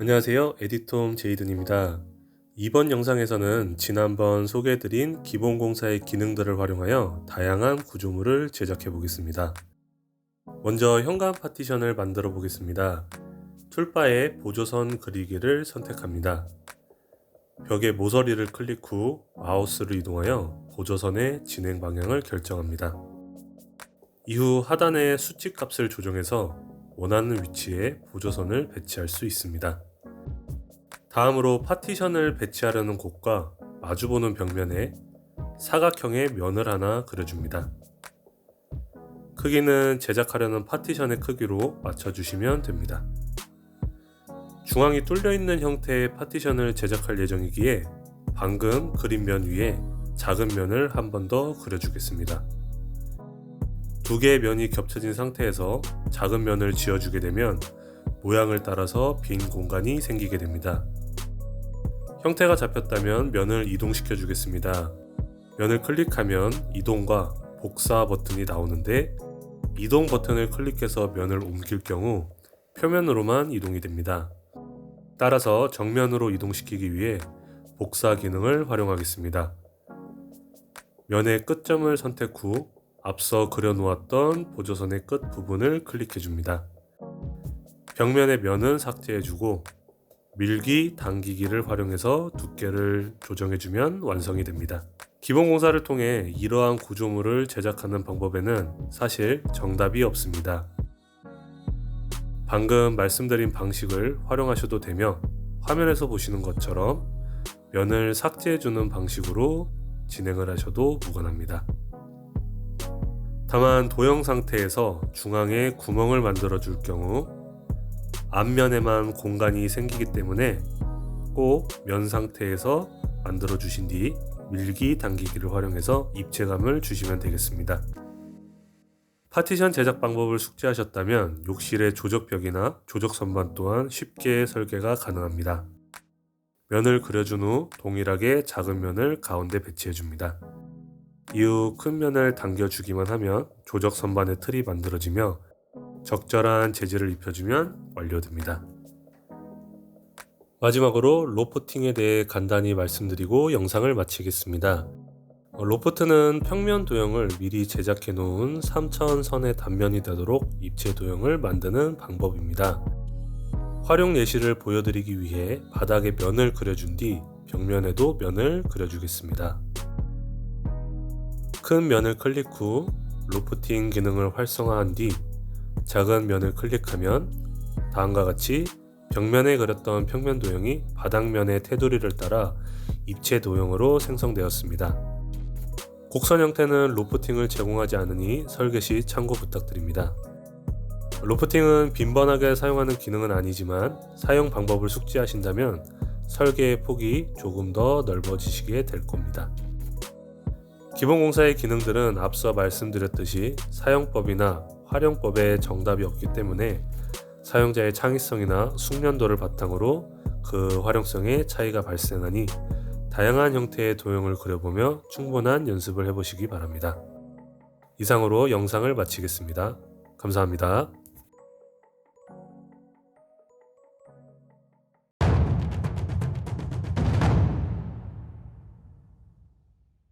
안녕하세요. 에디톰 제이든입니다. 이번 영상에서는 지난번 소개해드린 기본공사의 기능들을 활용하여 다양한 구조물을 제작해 보겠습니다. 먼저 현관 파티션을 만들어 보겠습니다. 툴바에 보조선 그리기를 선택합니다. 벽에 모서리를 클릭 후 마우스를 이동하여 보조선의 진행 방향을 결정합니다. 이후 하단의 수치 값을 조정해서 원하는 위치에 보조선을 배치할 수 있습니다. 다음으로 파티션을 배치하려는 곳과 마주보는 벽면에 사각형의 면을 하나 그려줍니다. 크기는 제작하려는 파티션의 크기로 맞춰주시면 됩니다. 중앙이 뚫려 있는 형태의 파티션을 제작할 예정이기에 방금 그린 면 위에 작은 면을 한 번 더 그려주겠습니다. 두 개의 면이 겹쳐진 상태에서 작은 면을 지어주게 되면 모양을 따라서 빈 공간이 생기게 됩니다. 형태가 잡혔다면 면을 이동시켜 주겠습니다. 면을 클릭하면 이동과 복사 버튼이 나오는데 이동 버튼을 클릭해서 면을 옮길 경우 표면으로만 이동이 됩니다. 따라서 정면으로 이동시키기 위해 복사 기능을 활용하겠습니다. 면의 끝점을 선택 후 앞서 그려놓았던 보조선의 끝 부분을 클릭해 줍니다. 벽면의 면은 삭제해 주고 밀기, 당기기를 활용해서 두께를 조정해 주면 완성이 됩니다. 기본 공사를 통해 이러한 구조물을 제작하는 방법에는 사실 정답이 없습니다. 방금 말씀드린 방식을 활용하셔도 되며 화면에서 보시는 것처럼 면을 삭제해 주는 방식으로 진행을 하셔도 무관합니다. 다만 도형 상태에서 중앙에 구멍을 만들어 줄 경우 앞면에만 공간이 생기기 때문에 꼭 면 상태에서 만들어 주신 뒤 밀기 당기기를 활용해서 입체감을 주시면 되겠습니다. 파티션 제작 방법을 숙지하셨다면 욕실의 조적벽이나 조적 선반 또한 쉽게 설계가 가능합니다. 면을 그려준 후 동일하게 작은 면을 가운데 배치해 줍니다. 이후 큰 면을 당겨주기만 하면 조적 선반의 틀이 만들어지며 적절한 재질을 입혀주면 완료됩니다. 마지막으로 로프팅에 대해 간단히 말씀드리고 영상을 마치겠습니다. 어, 로프트는 평면 도형을 미리 제작해 놓은 3차원선의 단면이 되도록 입체 도형을 만드는 방법입니다. 활용 예시를 보여드리기 위해 바닥에 면을 그려준 뒤 벽면에도 면을 그려주겠습니다. 큰 면을 클릭 후 로프팅 기능을 활성화한 뒤 작은 면을 클릭하면 다음과 같이 벽면에 그렸던 평면 도형이 바닥면의 테두리를 따라 입체 도형으로 생성되었습니다. 곡선 형태는 로프팅을 제공하지 않으니 설계 시 참고 부탁드립니다. 로프팅은 빈번하게 사용하는 기능은 아니지만 사용 방법을 숙지하신다면 설계의 폭이 조금 더 넓어지시게 될 겁니다. 기본 공사의 기능들은 앞서 말씀드렸듯이 사용법이나 활용법에 정답이 없기 때문에 사용자의 창의성이나 숙련도를 바탕으로 그 활용성에 차이가 발생하니 다양한 형태의 도형을 그려보며 충분한 연습을 해보시기 바랍니다. 이상으로 영상을 마치겠습니다. 감사합니다.